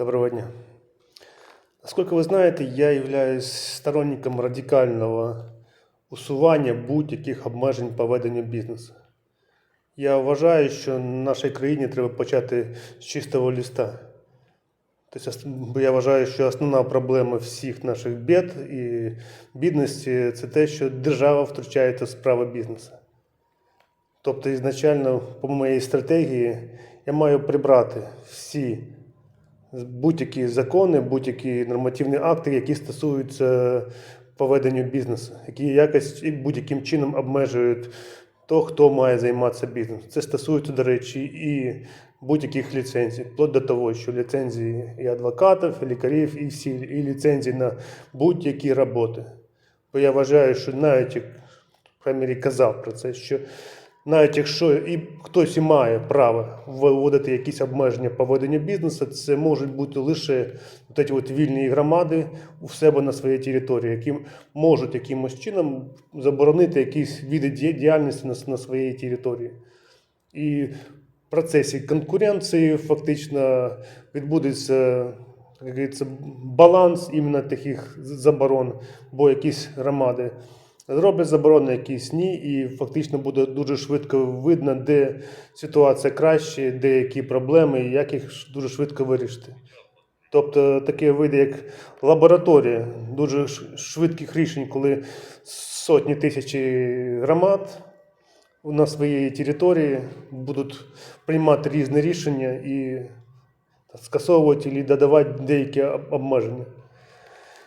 Доброго дня. Насколько вы знаете, я являюсь сторонником радикального усування будь-яких обмежень по веденню бізнесу. Я вважаю, що нашій країні треба почати з чистого листа. Тобто, я вважаю, що основна проблема всіх наших бід і бідності це те, що держава втручається в справи бізнесу. Тобто, ізначально, по моїй стратегії, я маю прибрати всі будь-які закони, будь-які нормативні акти, які стосуються поведення бізнесу, які якось і будь-яким чином обмежують то, хто має займатися бізнесом. Це стосується, до речі, і будь-яких ліцензій, вплоть до того, що ліцензії і адвокатів, і лікарів, і всі, і ліцензії на будь-які роботи. Бо я вважаю, що навіть як в камері казав про це, що навіть якщо і хтось і має право вводити якісь обмеження по веденню бізнесу, це можуть бути лише от ці от вільні громади у себе на своїй території, які можуть якимось чином заборонити якісь види діяльності на, на своїй території. І в процесі конкуренції фактично відбудеться як говориться, баланс іменно таких заборон, бо якісь громади зроблять заборони, якісь ні, і фактично буде дуже швидко видно, де ситуація краще, де які проблеми, і як їх дуже швидко вирішити. Тобто такі види, як лабораторія дуже швидких рішень, коли сотні тисяч громад на своїй території будуть приймати різні рішення і скасовувати і додавати деякі обмеження.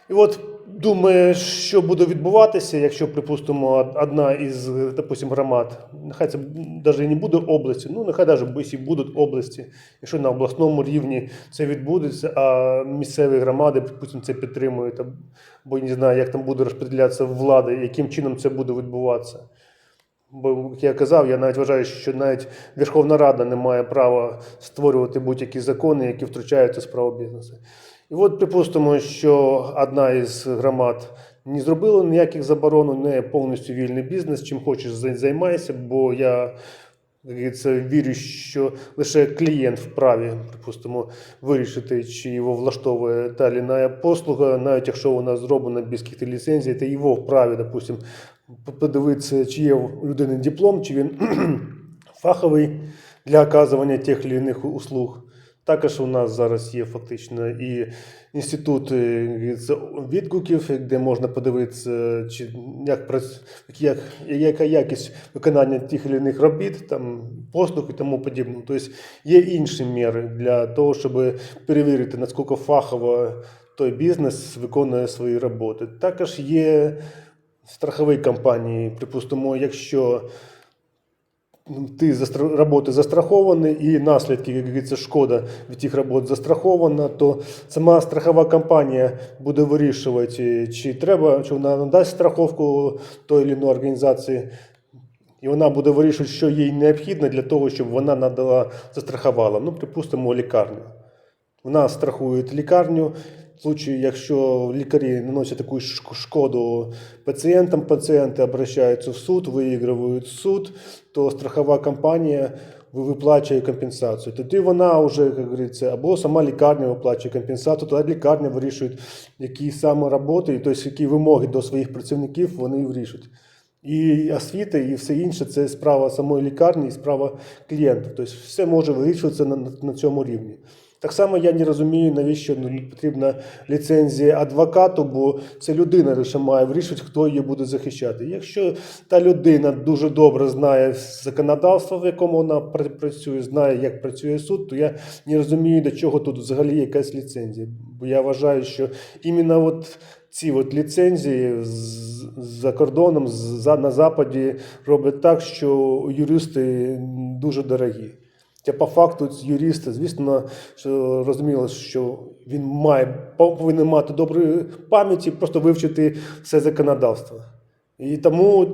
І от думаю, що буде відбуватися, якщо, припустимо, одна із, допустим, громад, нехай це навіть не буде області, ну нехай навіть і будуть області, якщо на обласному рівні це відбудеться, а місцеві громади, припустимо, це підтримують, або я не знаю, як там буде розподілятися влада, яким чином це буде відбуватися. Бо, як я казав, я навіть вважаю, що навіть Верховна Рада не має права створювати будь-які закони, які втручаються в справу бізнесу. І от припустимо, що одна із громад не зробила ніяких заборон, у неї повністю вільний бізнес, чим хочеш зай- займайся, бо я говориться, вірю, що лише клієнт вправі, припустимо, вирішити, чи його влаштовує та чи інша послуга, навіть якщо вона зроблена без яких ліцензій, то його вправі, допустимо, подивитися, чи є у людини диплом, чи він фаховий для оказування тих чи інших услуг. Також у нас зараз є фактично і інститут відгуків, де можна подивитися, чи як, як, яка якість виконання тих чи інших робіт, там, послуг і тому подібне. Тобто є інші міри для того, щоб перевірити, наскільки фахово той бізнес виконує свої роботи. Також є страхові компанії, припустимо, якщо ти застра... роботи застрахований і наслідки, як говориться, шкода від тих робот застрахована, то сама страхова компанія буде вирішувати, чи треба, чи вона надасть страховку той іншій організації. І вона буде вирішувати, що їй необхідно для того, щоб вона надала застрахувала. Ну, припустимо, лікарню. Вона страхує лікарню. В случае, якщо лікарі наносять таку шкоду пацієнтам, пацієнти обращаються в суд, виігрують суд, то страхова компанія виплачує компенсацію. Тоді вона вже, як говориться, або сама лікарня виплачує компенсацію, тоді лікарня вирішує, які саме роботи, тобто які вимоги до своїх працівників вони вирішують. І освіта, і все інше це справа самої лікарні і справа клієнта. Тобто все може вирішуватися на, на цьому рівні. Так само я не розумію, навіщо ну, потрібна ліцензія адвокату, бо це людина лише має вирішувати, хто її буде захищати. Якщо та людина дуже добре знає законодавство, в якому вона працює, знає, як працює суд, то я не розумію, до чого тут взагалі якась ліцензія. Бо я вважаю, що іменно от ці от ліцензії за кордоном на Западі роблять так, що юристи дуже дорогі. Та по факту юрист, звісно, що розуміло, що він має повинен мати добру пам'ять і просто вивчити все законодавство. І тому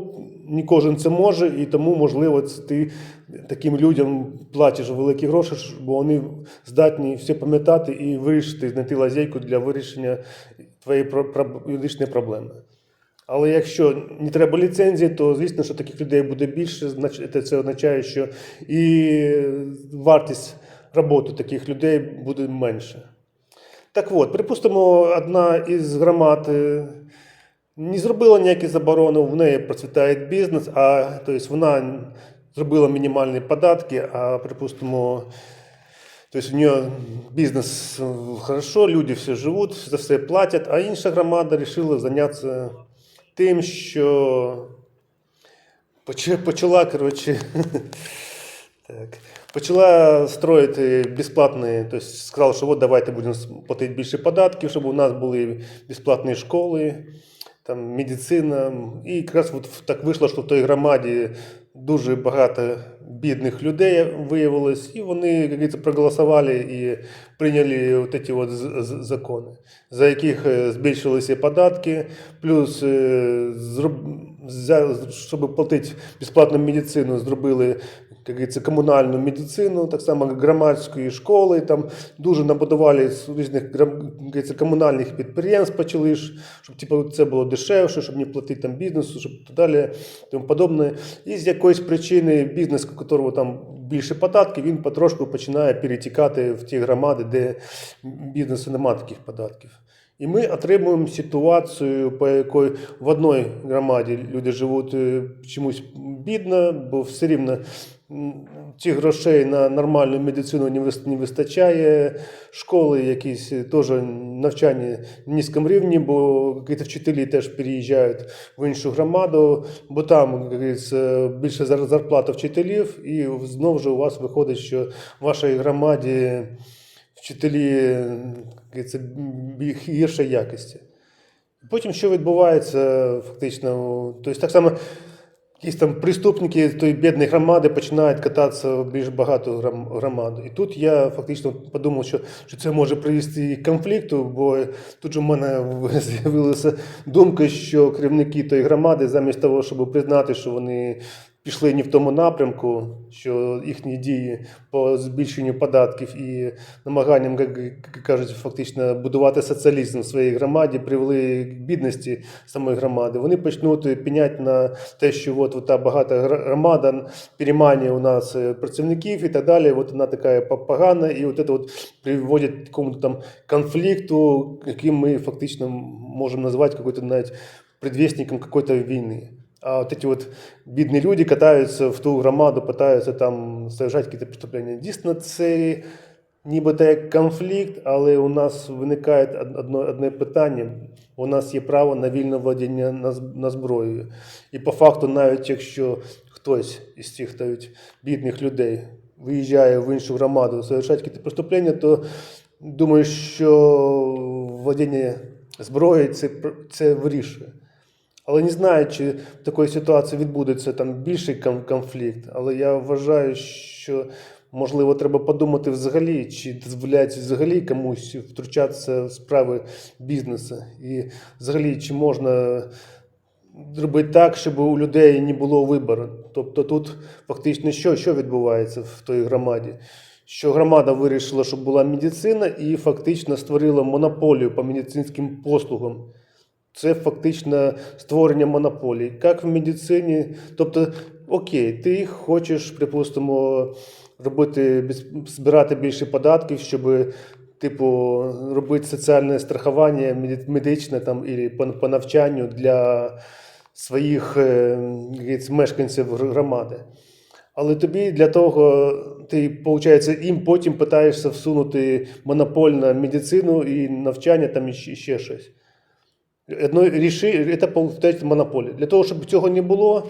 не кожен це може, і тому, можливо, ти таким людям платиш великі гроші, бо вони здатні все пам'ятати і вирішити, знайти лазейку для вирішення твоєї юридичної проблеми. Але якщо не треба ліцензії, то звісно, що таких людей буде більше. це- означає, що і вартість роботи таких людей буде менше. Так от, припустимо, одна із громад е, не зробила ніякі заборони, в неї процвітає бізнес, а тобто вона зробила мінімальні податки, а припустимо, тобто у нее бізнес е, хорошо, люди всі живуть, за все платять, а інша громада вирішила зайнятися тим, що почала, коротше, так, почала строїти безплатні, тобто сказала, що от давайте будемо платити більше податків, щоб у нас були безплатні школи, там, медицина. І якраз от так вийшло, що в той громаді дуже багато бідних людей виявилось, і вони, як проголосували і прийняли от ці от закони, за яких е, збільшилися податки, плюс е, щоб платити безплатну медицину, зробили говориться, комунальну медицину, так само громадської школи, там дуже набудували різних говориться, комунальних підприємств, почали, щоб типу, це було дешевше, щоб не платити там бізнесу, щоб так далі, тому подобне. І з якоїсь причини бізнес, у якого там більше податків, він потрошку починає перетікати в ті громади, де бізнесу немає таких податків. І ми отримуємо ситуацію, по якій в одній громаді люди живуть е, чомусь бідно, бо все рівно цих грошей на нормальну медицину не вистачає. Школи якісь теж навчання на низькому рівні, бо якісь вчителі теж переїжджають в іншу громаду, бо там як говориться, більше зарплата вчителів, і знову ж у вас виходить, що в вашій громаді вчителі говориться, гіршої якості. Потім що відбувається фактично? Тобто так само якісь там преступники тої бідної громади починають кататися в більш багату гром- громаду. І тут я фактично подумав, що, що це може привести конфлікту, бо тут в мене з'явилася думка, що керівники тої громади, замість того, щоб признати, що вони пішли не в тому напрямку, що їхні дії по збільшенню податків і намаганням, як кажуть, фактично будувати соціалізм в своїй громаді, привели к бідності самої громади. Вони почнуть піняти на те, що от, от та багата громада переманює у нас е, працівників і так далі. От вона така погана, і от це от приводить якому-то там конфлікту, яким ми фактично можемо назвати навіть предвестником какой-то війни. А вот эти вот бідні люди катаються в ту громаду, питаються там совершати якісь преступлення. Дійсно, це нібито як конфлікт, але у нас виникає одно, одне питання. У нас є право на вільне владіння на, на зброєю. І по факту, навіть якщо хтось із цих бідних людей виїжджає в іншу громаду, совершати якісь преступлення, то думаю, що владіння зброєю це, це вирішує. Але не знаю, чи в такої ситуації відбудеться там більший конфлікт. Але я вважаю, що можливо треба подумати взагалі, чи дозволяється взагалі комусь втручатися в справи бізнесу. І взагалі, чи можна зробити так, щоб у людей не було вибору. Тобто тут фактично що, що відбувається в той громаді? Що громада вирішила, щоб була медицина, і фактично створила монополію по медицинським послугам. Це фактично створення монополії. Як в медицині, тобто, окей, ти хочеш, припустимо, робити збирати більше податків, щоб типу робити соціальне страхування медичне там і по, по навчанню для своїх е, мешканців громади. Але тобі для того, ти, виходить, їм потім питаєшся всунути монополь на медицину і навчання там і ще щось. Одно ріши, це виходить монополія. Для того, щоб цього не було,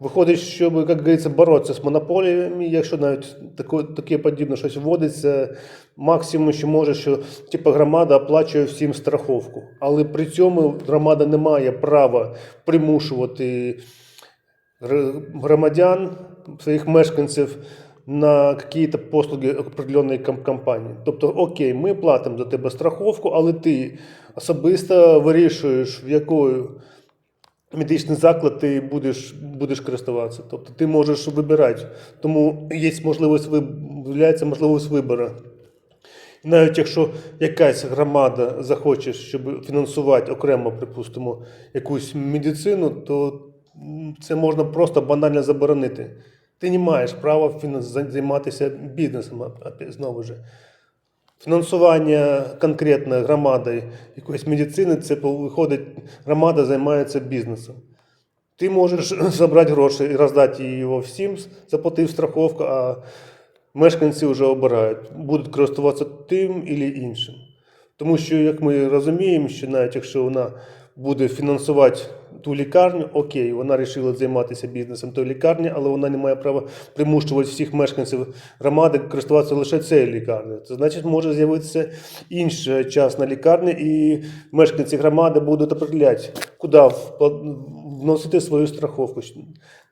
виходить, щоб, як говориться, боротися з монополіями, якщо навіть таке, таке подібне щось вводиться, максимум, що може, що типу, громада оплачує всім страховку. Але при цьому громада не має права примушувати громадян, своїх мешканців на какие-то послуги определенної ком- компанії. Тобто, окей, ми платимо за тебе страховку, але ти особисто вирішуєш, в якою медичний заклад ти будеш, будеш користуватися. Тобто ти можеш вибирати. Тому є можливість, виявляється можливість вибору. Навіть якщо якась громада захоче, щоб фінансувати окремо, припустимо, якусь медицину, то це можна просто банально заборонити. Ти не маєш права займатися бізнесом, знову ж. Фінансування конкретно громади якоїсь медицини, це виходить, громада займається бізнесом. Ти можеш забрати гроші і роздати його всім, заплатив страховку, а мешканці вже обирають, будуть користуватися тим або іншим. Тому що, як ми розуміємо, що навіть якщо вона буде фінансувати ту лікарню, окей, вона вирішила займатися бізнесом тої лікарні, але вона не має права примушувати всіх мешканців громади користуватися лише цією лікарнею. Це значить, може з'явитися інша частна лікарня, і мешканці громади будуть определяти, куди вносити свою страховку.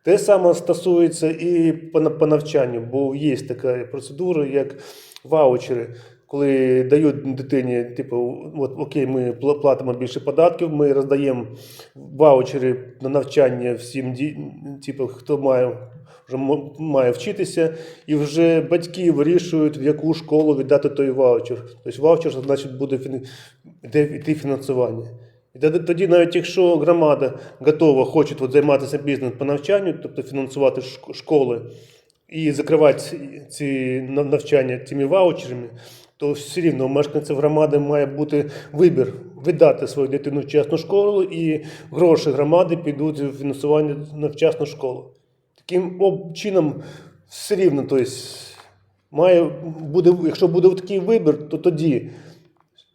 Те саме стосується і по навчанню, бо є така процедура, як ваучери. Коли дають дитині, типу, от окей, ми платимо більше податків, ми роздаємо ваучери на навчання всім, типу, хто має, вже має вчитися, і вже батьки вирішують, в яку школу віддати той ваучер. Тобто ваучер, значить, буде йти фінансування. І тоді- навіть якщо громада готова, хоче от, займатися бізнесом по навчанню, тобто фінансувати школи і закривати ці навчання цими ваучерами, то все рівно мешканців громади має бути вибір віддати свою дитину в частну школу, і гроші громади підуть в фінансування на вчасну школу. Таким чином, все рівно, тобто, має, буде, якщо буде такий вибір, то тоді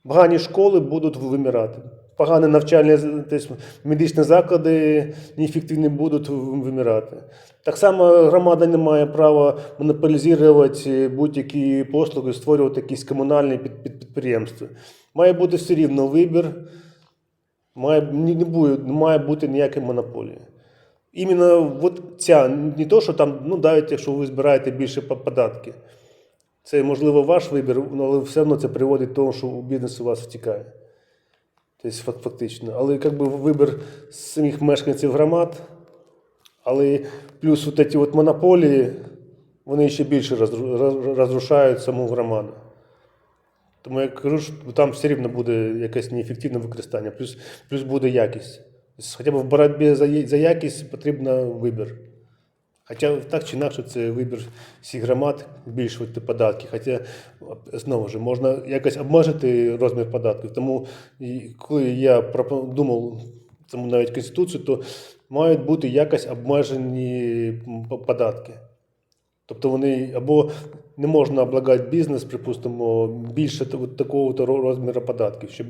погані школи будуть вимирати. Погані навчальні тобто, медичні заклади неефективні будуть вимирати. Так само громада не має права монополізувати будь-які послуги, створювати якісь комунальні під- під- підприємства. Має бути все рівно вибір, має, не, буде, не має бути ніякої монополії. Іменно от ця, не то, що там, ну, навіть якщо ви збираєте більше по- податки. Це, можливо, ваш вибір, але все одно це приводить до того, що бізнес у вас втікає. Тобто фактично. Але якби вибір самих мешканців громад, але плюс от ці от монополії, вони ще більше розрушають саму громаду. Тому я кажу, що там все рівно буде якесь неефективне використання, плюс, плюс буде якість. Хоча б в боротьбі за якість потрібен вибір. Хоча так чи інакше це вибір всіх громад збільшувати податки. Хоча знову ж можна якось обмежити розмір податків. Тому коли я думав тому навіть конституцію, то мають бути якось обмежені податки. Тобто вони або не можна облагати бізнес, припустимо, більше такого розміру податків, щоб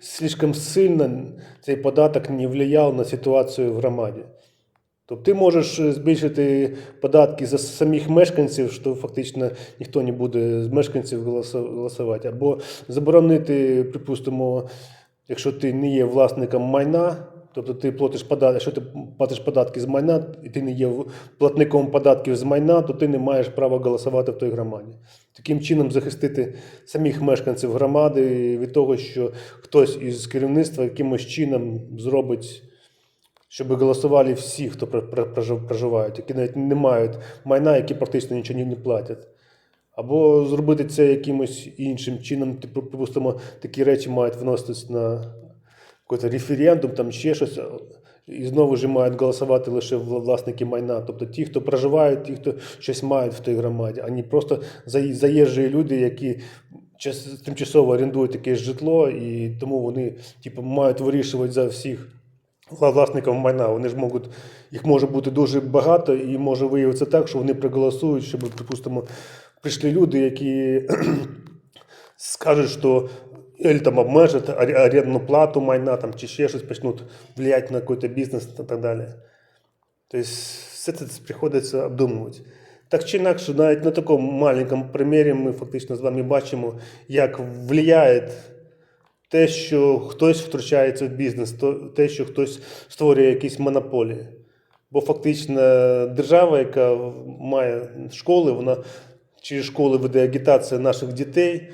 слишком сильно цей податок не впливав на ситуацію в громаді. Тобто ти можеш е, збільшити податки за самих мешканців, що фактично ніхто не буде з мешканців голосувати, або заборонити, припустимо, якщо ти не є власником майна, тобто ти платиш податки, якщо ти платиш податки з майна, і ти не є платником податків з майна, то ти не маєш права голосувати в той громаді. Таким чином захистити самих мешканців громади від того, що хтось із керівництва якимось чином зробить щоб голосували всі, хто про- про- прожив- проживають, які навіть не мають майна, які практично нічого не платять. Або зробити це якимось іншим чином, типу, припустимо, такі речі мають вноситись на якийсь референдум, там ще щось. І знову ж мають голосувати лише власники майна, тобто ті, хто проживають, ті, хто щось мають в той громаді, а не просто заї- заїжджі люди, які час- тимчасово орендують якесь житло, і тому вони типу, мають вирішувати за всіх вла- власників майна. Вони ж можуть, їх може бути дуже багато, і може виявитися так, що вони проголосують, щоб, припустимо, прийшли люди, які скажуть, що или там обмежать орендну плату майна, там, чи ще щось почнуть влиять на якийсь бізнес і так далі. Тобто все це приходиться обдумувати. Так чи інакше, навіть на такому маленькому примірі ми фактично з вами бачимо, як впливає те, що хтось втручається в бізнес, те, що хтось створює якісь монополії. Бо фактично держава, яка має школи, вона через школи веде агітацію наших дітей,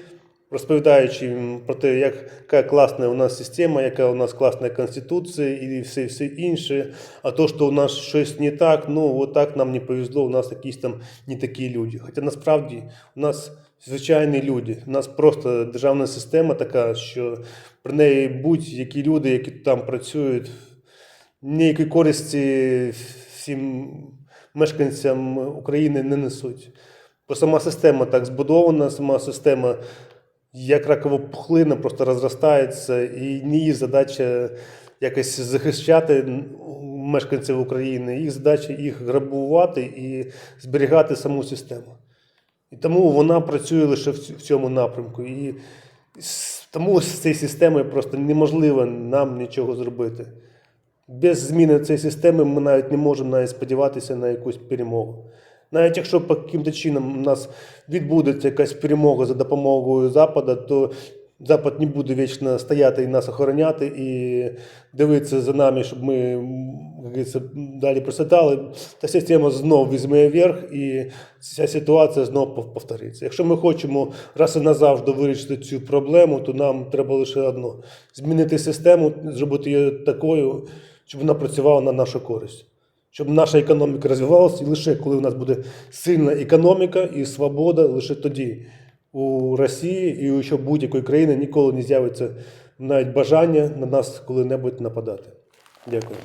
розповідаючи їм про те, як, яка класна у нас система, яка у нас класна конституція і все, все інше. А то, що у нас щось не так, ну от так нам не повезло, у нас якісь там не такі люди. Хоча насправді у нас звичайні люди. У нас просто державна система така, що при неї будь-які люди, які там працюють, ніякої користі всім мешканцям України не несуть. Бо сама система так збудована, сама система як ракова пухлина, просто розростається, і не їх задача якось захищати мешканців України, їх задача їх грабувати і зберігати саму систему. І тому вона працює лише в цьому напрямку. І тому з цією системою просто неможливо нам нічого зробити. Без зміни цієї системи ми навіть не можемо навіть сподіватися на якусь перемогу. Навіть якщо по яким-то чином у нас відбудеться якась перемога за допомогою Запада, то Запад не буде вічно стояти і нас охороняти і дивитися за нами, щоб ми як далі процвітали. Та система знову візьме верх, і ця ситуація знову пов- повториться. Якщо ми хочемо раз і назавжди вирішити цю проблему, то нам треба лише одно: змінити систему, зробити її такою, щоб вона працювала на нашу користь. Щоб наша економіка розвивалася, і лише коли у нас буде сильна економіка і свобода, лише тоді у Росії і у що будь-якої країни ніколи не з'явиться навіть бажання на нас коли-небудь нападати. Дякую.